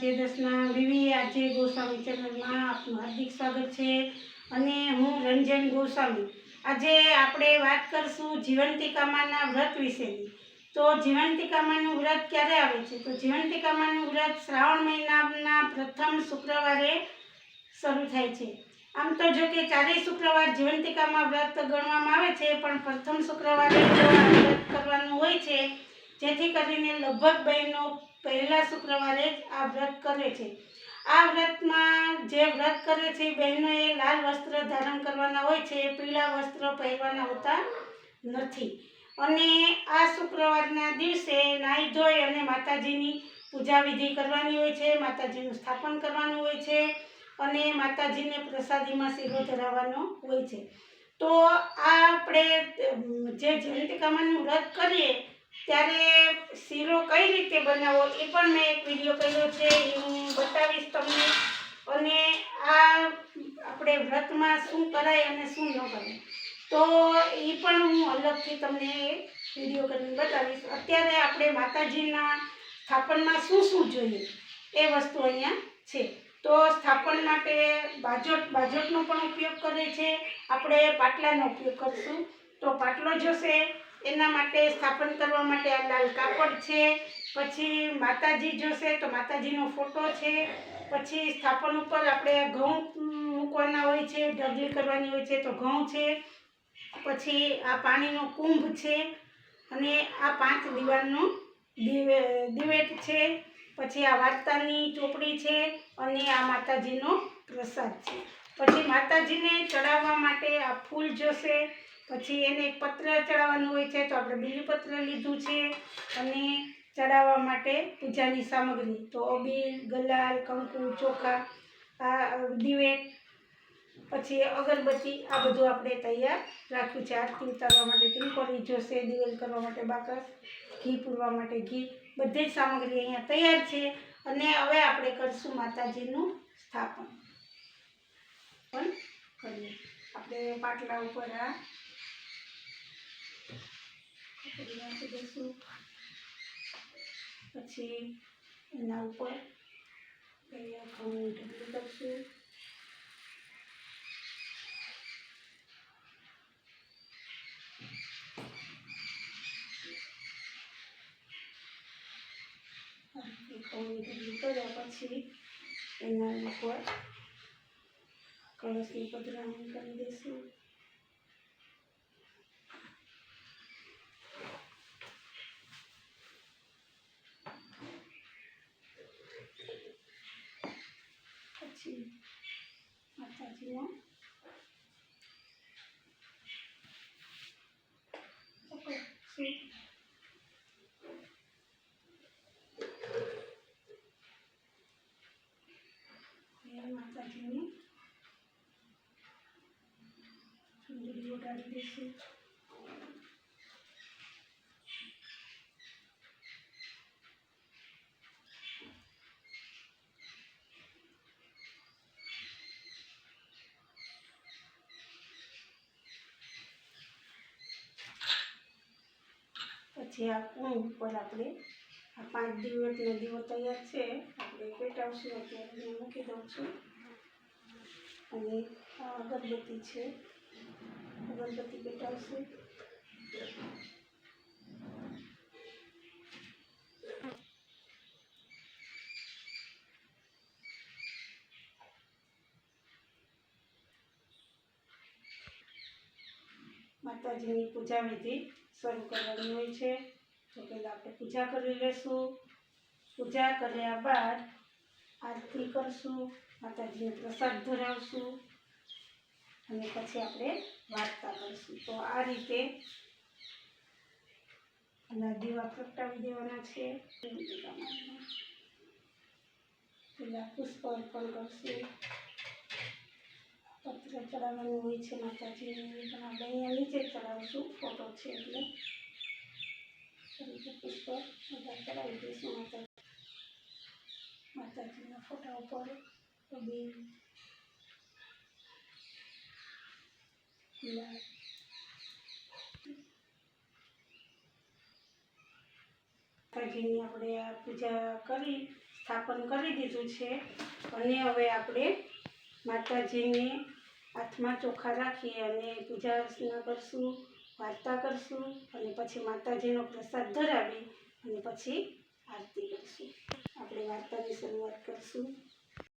જય દસના વિવી આજે ગોસ્વામી ચેનલમાં આપનું હાર્દિક સ્વાગત છે અને હું રંજન ગોસ્વામી. આજે આપણે વાત કરશું જીવંતિકામાના વ્રત વિશેની. તો જીવંતિકામાનું વ્રત ક્યારે આવે છે? તો જીવંતિકામાનું વ્રત શ્રાવણ મહિનાના પ્રથમ શુક્રવારે શરૂ થાય છે. આમ તો જો કે ચારેય શુક્રવાર જીવંતિકામાં વ્રત ગણવામાં આવે છે, પણ પ્રથમ શુક્રવારે વ્રત કરવાનું હોય છે. જેથી કરીને લગભગ બહેનો પહેલા શુક્રવારે જ આ વ્રત કરે છે. આ વ્રતમાં જે વ્રત કરે છે બહેનોએ લાલ વસ્ત્ર ધારણ કરવાના હોય છે, પીળા વસ્ત્ર પહેરવાના હોતા નથી. અને આ શુક્રવારના દિવસે નાહી ધોઈ અને માતાજીની પૂજા વિધિ કરવાની હોય છે, માતાજીનું સ્થાપન કરવાનું હોય છે અને માતાજીને પ્રસાદીમાં શીરો ધરાવવાનો હોય છે. તો આ આપણે જે જયંતિકામાનું વ્રત કરીએ ત્યારે શીરો કઈ રીતે બનાવવો એ પણ મેં એક વીડિયો કર્યો છે, એ હું બતાવીશ તમને. અને આ આપણે વ્રતમાં શું કરાય અને શું ન કરાય. તો એ પણ હું અલગથી તમને વીડિયો કરીને બતાવીશ. અત્યારે આપણે માતાજીના સ્થાપનમાં શું શું જોઈએ એ વસ્તુ અહીંયા છે. તો સ્થાપન માટે બાજોટ, બાજોટનો પણ ઉપયોગ કરે છે. આપણે પાટલાનો ઉપયોગ કરશું. તો પાટલો જોશે એના માટે સ્થાપન કરવા માટે આ લાલ કાપડ છે. પછી માતાજી જોશે તો માતાજીનો ફોટો છે. પછી સ્થાપન ઉપર આપણે ઘઉં મૂકવાના હોય છે, ઢગલી કરવાની હોય છે તો ઘઉં છે. પછી આ પાણીનો કુંભ છે અને આ પાંચ દીવાનો દિવે, દિવેટ છે. પછી આ વાર્તાની ચોપડી છે અને આ માતાજીનો પ્રસાદ છે. પછી માતાજીને ચડાવવા માટે આ ફૂલ જોશે. પછી એને એક પત્ર ચડાવવાનું હોય છે, તો આપણે બીલીપત્ર લીધું છે અને ચડાવવા માટે પૂજાની સામગ્રી. તો અબીલ, ગલાલ, કંકુ, ચોખા, આ દિવેટ, પછી અગરબત્તી, આ બધું આપણે તૈયાર રાખ્યું છે. આરતી ઉતારવા માટે ટીંકોરી જોશે, દિવેલ કરવા માટે બાકસ, ઘી પૂરવા માટે ઘી, બધી જ સામગ્રી અહીંયા તૈયાર છે. અને હવે આપણે કરશું માતાજીનું સ્થાપન. પણ કરીએ. આપણે પાટલા ઉપર આ કપડી નાખી દઈશું પછી એના ઉપર અહીંયા ઘઉં ઢગલી કરશું ઘઉંની ઢગલી કર્યા પછી એના ઉપર કળશની પધરામણી કરી દઈશું પછી માતાજીનો પકડશું. હવે માતાજીની ચુંદડી ઉડાડી પછી આ કુંડ ઉપર આપણે આ પાંચ દિવસનો દીવો તૈયાર છે. આપણે પેટાવશું અત્યારે હું મૂકી દઉં છું. અને અગરબત્તી છે. અગરબત્તી પેટાવશું. માતાજીની પૂજા વિધિ શરૂ કરવાની હોય છે. તો પહેલાં આપણે પૂજા કરી લેશું. પૂજા કર્યા બાદ આરતી કરશું, માતાજીને પ્રસાદ ધરાવશું અને પછી આપણે વાર્તા કરીશું. તો આ રીતે અને દીવા પ્રગટાવી દેવાના છે. પહેલાં પુષ્પ અર્પણ કરશું. પત્ર ચડાવવાનું હોય છે માતાજીને પણ આપણે અહીંયા નીચે ચડાવીશું ફોટો છે એટલે. પુષ્પ બધા ચડાવી દઈશું માતાજી. માતાજીના ફોટા ઉપર ગુલાબ માતાજીની આપણે આ પૂજા કરી, સ્થાપન કરી દીધું છે. અને હવે આપણે માતાજીને હાથમાં ચોખા રાખી અને પૂજા અર્ચના કરશું, વાર્તા કરશું અને પછી માતાજીનો પ્રસાદ ધરાવી અને પછી આરતી કરશું. આપણે વાર્તાની શરૂઆત કરશું.